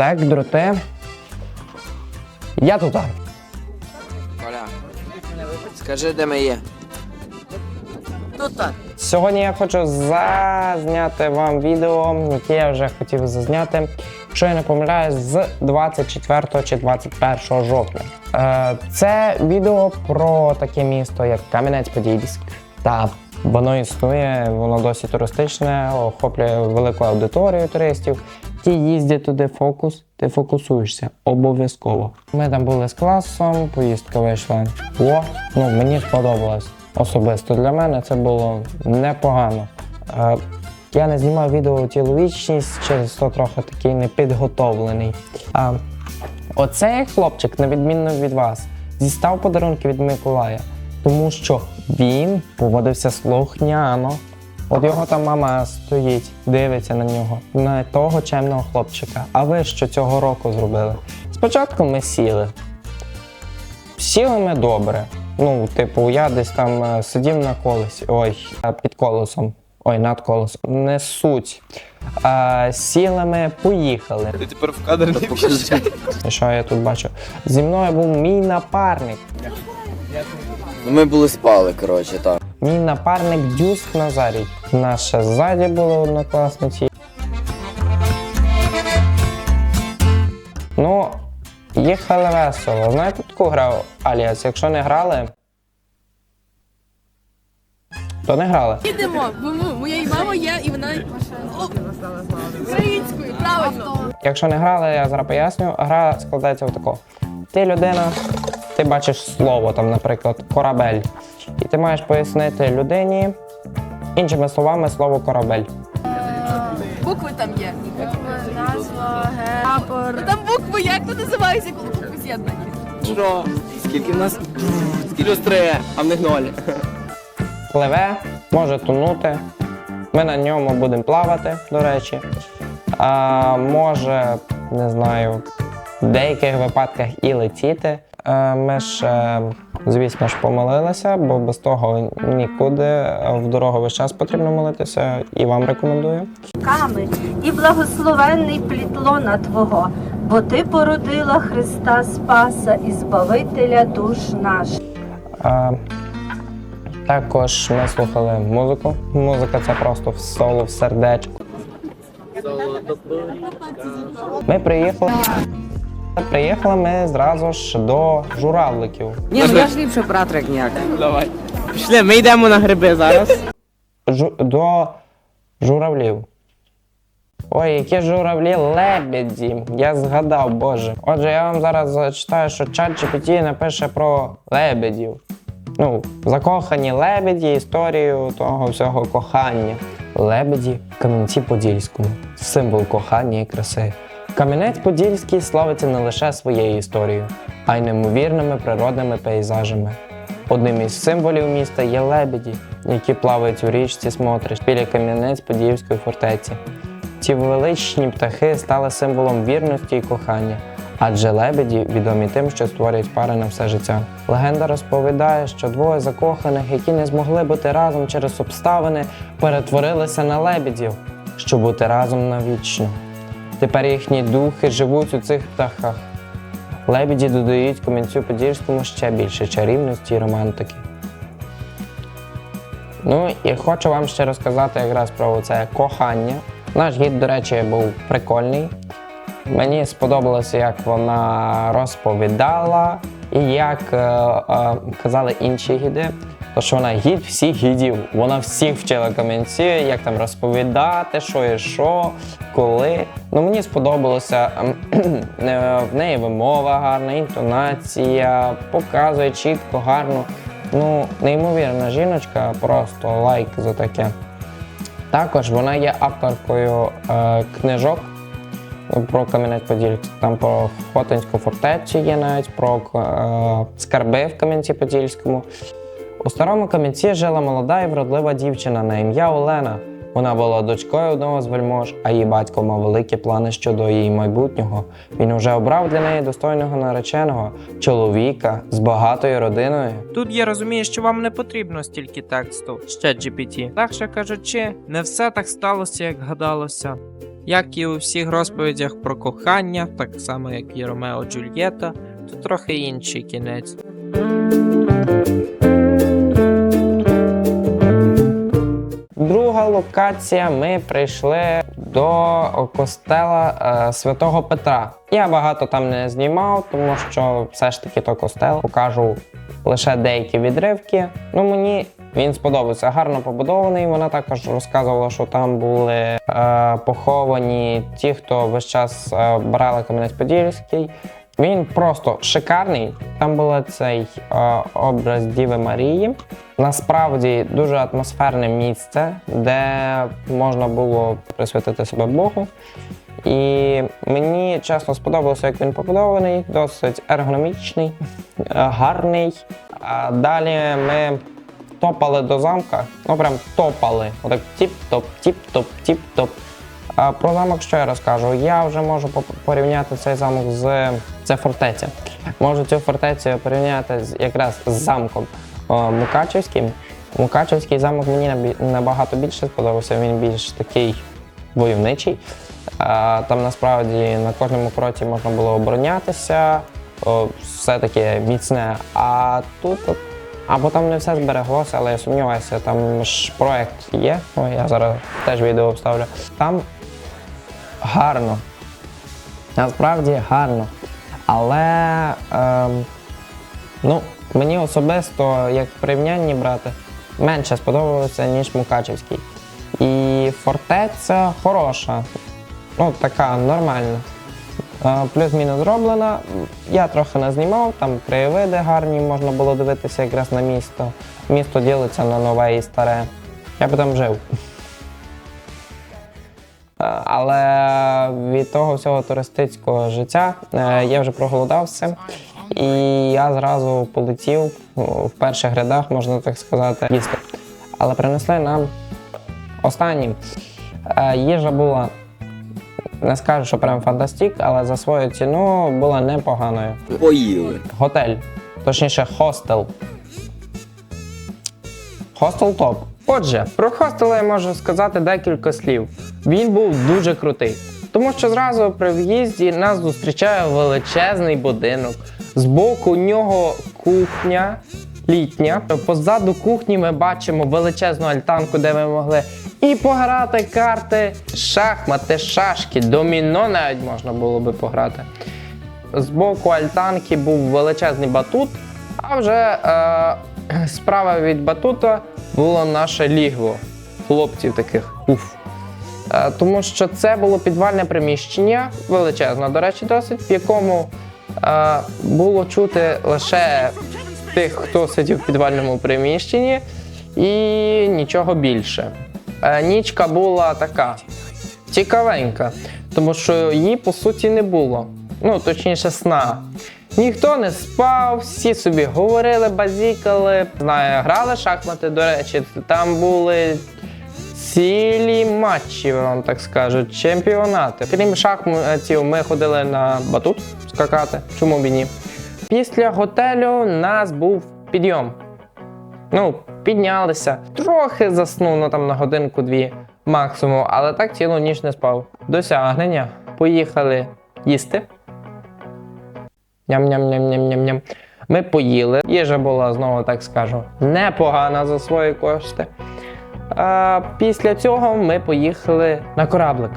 Так, дроти. Я тут. Коля, скажи, де ми є. Сьогодні я хочу зазняти вам відео, яке я вже хотів зазняти, що я не помиляюсь, з 24 чи 21 жовтня. Е, Це відео про таке місто, як Кам'янець-Подільськ. Та воно існує, воно досі туристичне, охоплює велику аудиторію туристів. Ті їздять туди фокус, ти фокусуєшся обов'язково. Ми там були з класом, поїздка вийшла. О, ну мені сподобалось. Особисто для мене це було непогано. Е, я не знімав відео ціловічність, через то трохи такий непідготовлений. А оцей хлопчик, на відміну від вас, дістав подарунки від Миколая, тому що він поводився слухняно. От його там мама стоїть, дивиться на нього, на того чемного хлопчика. А ви що цього року зробили? Спочатку ми сіли. Сіли ми добре. Ну, типу, я десь там е, сидів на колесі, ой, е, під колесом. Ой, над колесом. Не суть. А, сіли ми, поїхали. Ти тепер в кадр не Покажи. Що я тут бачу? Зі мною був мій напарник. Ми були спали, коротше, так. Мій напарник Дюск Назарій. Наша ззаді були однокласниці. Ну, їхали весело. Знаєте таку грав Аліас? Якщо не грали, то не грали. Їдемо, бо ну, моєї мами є, і вона О, українською, правильно. Якщо не грали, я зараз поясню. Гра складається в тако. Ти людина, ти бачиш слово, там, наприклад, корабель. І ти маєш пояснити людині іншими словами слово корабель. Букви там є. Назва, гепор. Ну там букви як то називається, коли букви з'єднані. Що? Скільки в нас? Скільки три, а в них ноль. Пливе, може тонути. Ми на ньому будемо плавати, до речі. А, може, не знаю, в деяких випадках і летіти. Е, Ми ж, е, звісно ж, помолилися, бо без того нікуди. В дорогу весь час потрібно молитися і вам рекомендую. Ками, і благословенний плід лона Твого, бо Ти породила Христа Спаса і Збавителя душ наших. А, також ми слухали музику. Музика це просто в соло, в сердечко. Ми приїхали. Приїхали ми зразу ж до журавликів. Ні, ну я ж ліпше брат Регняк. Давай. Пішли, ми йдемо на гриби зараз. Жу, до журавлів. Ой, які журавлі лебеді. Я згадав, боже. Отже, я вам зараз зачитаю, що чат GPT напише про лебедів. Ну, закохані лебеді, історію того всього кохання. Лебеді в Кам'янці-Подільському. Символ кохання і краси. Кам'янець-Подільський славиться не лише своєю історією, а й неймовірними природними пейзажами. Одним із символів міста є лебеді, які плавають у річці Смотриш біля Кам'янець-Подільської фортеці. Ці величні птахи стали символом вірності і кохання, адже лебеді відомі тим, що створюють пари на все життя. Легенда розповідає, що двоє закоханих, які не змогли бути разом через обставини, перетворилися на лебедів, щоб бути разом навічно. Тепер їхні духи живуть у цих птахах. Лебеді додають Кам'янцю Подільському ще більше чарівності і романтики. Ну і хочу вам ще розказати якраз про це кохання. Наш гід, до речі, був прикольний. Мені сподобалося, як вона розповідала, і як е, е, казали інші гіди. То що вона гід всіх гідів, вона всіх вчила кам'янці, як там розповідати, що і що, коли. Ну мені сподобалося ем, е, в неї вимова гарна, інтонація, показує чітко, гарно. Ну, неймовірна жіночка, просто лайк за таке. Також вона є авторкою е, книжок про Кам'янець-Подільськ. Там про Хотинську фортецю є навіть, про е, скарби в Кам'янці-Подільському. У старому Кам'янці жила молода і вродлива дівчина на ім'я Олена. Вона була дочкою одного з вельмож, а її батько мав великі плани щодо її майбутнього. Він уже обрав для неї достойного нареченого чоловіка з багатою родиною. Тут я розумію, що вам не потрібно стільки тексту ChatGPT. Так що кажучи, не все так сталося, як гадалося. Як і у всіх розповідях про кохання, так само як і Ромео Джульєта, то трохи інший кінець. Локація. Ми прийшли до костела е, Святого Петра. Я багато там не знімав, тому що все ж таки то костел покажу лише деякі відривки. Ну мені він сподобався. Гарно побудований. Вона також розказувала, що там були е, поховані ті, хто весь час е, брали Кам'янець-Подільський. Він просто шикарний. Там був цей е, образ Діви Марії. Насправді дуже атмосферне місце, де можна було присвятити себе Богу. І мені чесно сподобалося, як він побудований, досить ергономічний, е, гарний. А далі ми топали до замка. Ну прям топали. Отак тіп-топ, тіп-топ, тіп-топ. Про замок що я розкажу? Я вже можу по- порівняти цей замок з це фортеця. Можу цю фортецю порівняти якраз з замком Мукачевським. Мукачевський замок мені набагато більше сподобався. Він більш такий войовничий. Там насправді на кожному кроці можна було оборонятися, все таке міцне. А тут або там не все збереглося, але я сумніваюся, там ж проект є. О, я зараз теж відео вставлю. Там гарно. Насправді гарно. Але ем, ну, мені особисто, як порівнянні брати, менше сподобалося, ніж Мукачевський. І фортеця хороша, ну така нормальна. Е, Плюс-мінус зроблена. Я трохи не знімав, там краєвиди гарні, можна було дивитися якраз на місто. Місто ділиться на нове і старе. Я би там жив. Е, Але від того всього туристичного життя е, я вже проголодався. І я зразу полетів в перших рядах, можна так сказати, їсти. Але принесли нам останнім. Е, Їжа була, не скажу, що прям фантастик, але за свою ціну була непоганою. Поїли. Готель, точніше, хостел. Хостел топ. Отже, про хостел я можу сказати декілька слів. Він був дуже крутий. Тому що зразу при в'їзді нас зустрічає величезний будинок. Збоку нього кухня літня. Позаду кухні ми бачимо величезну альтанку, де ми могли і пограти карти, шахмати, шашки, доміно навіть можна було би пограти. З боку альтанки був величезний батут, а вже е, справа від батута було наше лігво хлопців таких. Уф. Е, тому що це було підвальне приміщення, величезне, до речі, досить, в якому е, було чути лише тих, хто сидів в підвальному приміщенні, і нічого більше. Е, нічка була така цікавенька, тому що її по суті не було. Ну, точніше, сна. Ніхто не спав, всі собі говорили, базікали. Знаю, грали шахмати, до речі, там були цілі матчі, вам так скажу, чемпіонати. Крім шахматів, ми ходили на батут скакати, чому б і ні. Після готелю нас був підйом. Ну, піднялися. Трохи заснув, ну там на годинку-дві максимум, але так цілу ніч не спав. Досягнення. Поїхали їсти. Ням-ням-ням-ням-ням-ням. Ми поїли. Їжа була, знову так скажу, непогана за свої кошти. А після цього ми поїхали на кораблик.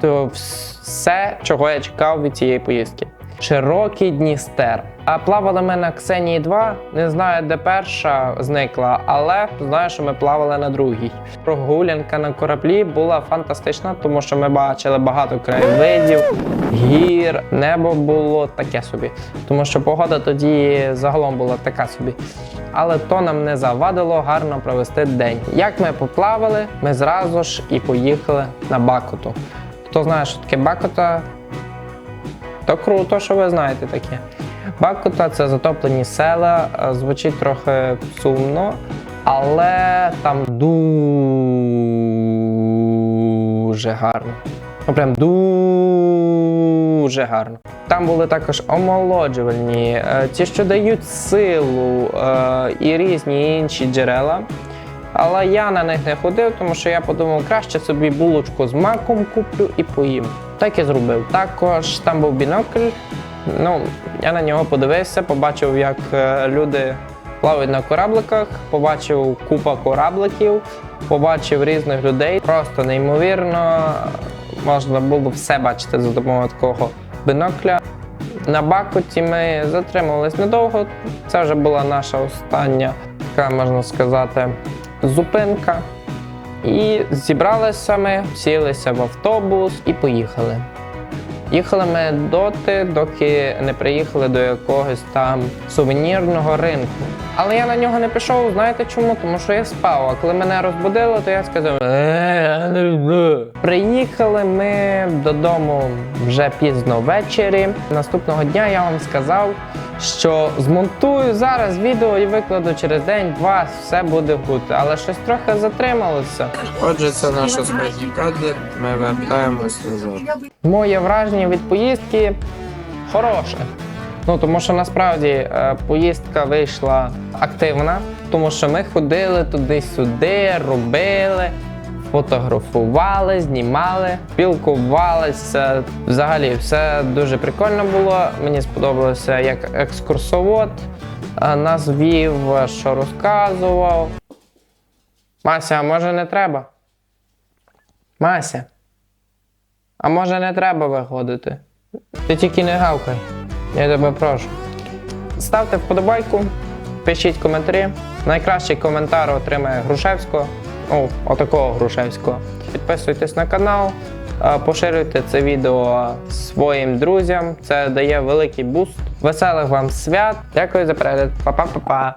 То все, чого я чекав від цієї поїздки. Широкий Дністер. А плавали ми на Ксенії 2. Не знаю, де перша зникла, але знаю, що ми плавали на другій. Прогулянка на кораблі була фантастична, тому що ми бачили багато краєвидів, гір, небо було таке собі. Тому що погода тоді загалом була така собі. Але то нам не завадило гарно провести день. Як ми поплавали, ми зразу ж і поїхали на Бакоту. Хто знає, що таке Бакота, то круто, що ви знаєте таке. Бакута це затоплені села, е, звучить трохи сумно, але там дуже гарно. Ну прям дуже гарно. Там були також омолоджувальні, е, ті, що дають силу е, і різні інші джерела. Але я на них не ходив, тому що я подумав, краще собі булочку з маком куплю і поїм. Так і зробив. Також там був бінокль. Ну, я на нього подивився, побачив, як е, люди плавають на корабликах, побачив купа корабликів, побачив різних людей. Просто неймовірно. Можна було все бачити за допомогою такого бинокля. На Бакуті ми затримувались недовго. Це вже була наша остання, така можна сказати, зупинка. І зібралися ми, сілися в автобус і поїхали. Їхали ми доти, доки не приїхали до якогось там сувенірного ринку. Але я на нього не пішов, знаєте чому? Тому що я спав. А коли мене розбудили, то я сказав: Е-не-. Приїхали ми додому вже пізно ввечері. Наступного дня я вам сказав, що змонтую зараз відео і викладу через день-два, все буде бути. Але щось трохи затрималося. Отже, це наш останній кадр. Ми вертаємось назад. Моє враження від поїздки хороше. Ну тому що насправді е, поїздка вийшла активна, тому що ми ходили туди-сюди, робили, фотографували, знімали, спілкувалися. Взагалі, все дуже прикольно було. Мені сподобалося, як екскурсовод е, нас вів, що розказував. Мася, а може не треба? Мася. А може не треба виходити? Ти тільки не гавкай. Я тебе прошу. Ставте вподобайку, пишіть коментарі. Найкращий коментар отримає Грушевського. Ну, отакого Грушевського. Підписуйтесь на канал, поширюйте це відео своїм друзям. Це дає великий буст. Веселих вам свят. Дякую за перегляд. Па-па-па-па.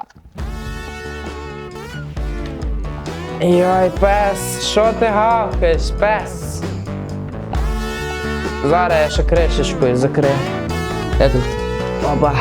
Йой, пес, що ти гавкаєш, пес? Зараз я ще кришечкою закрию. Я тут. Оба.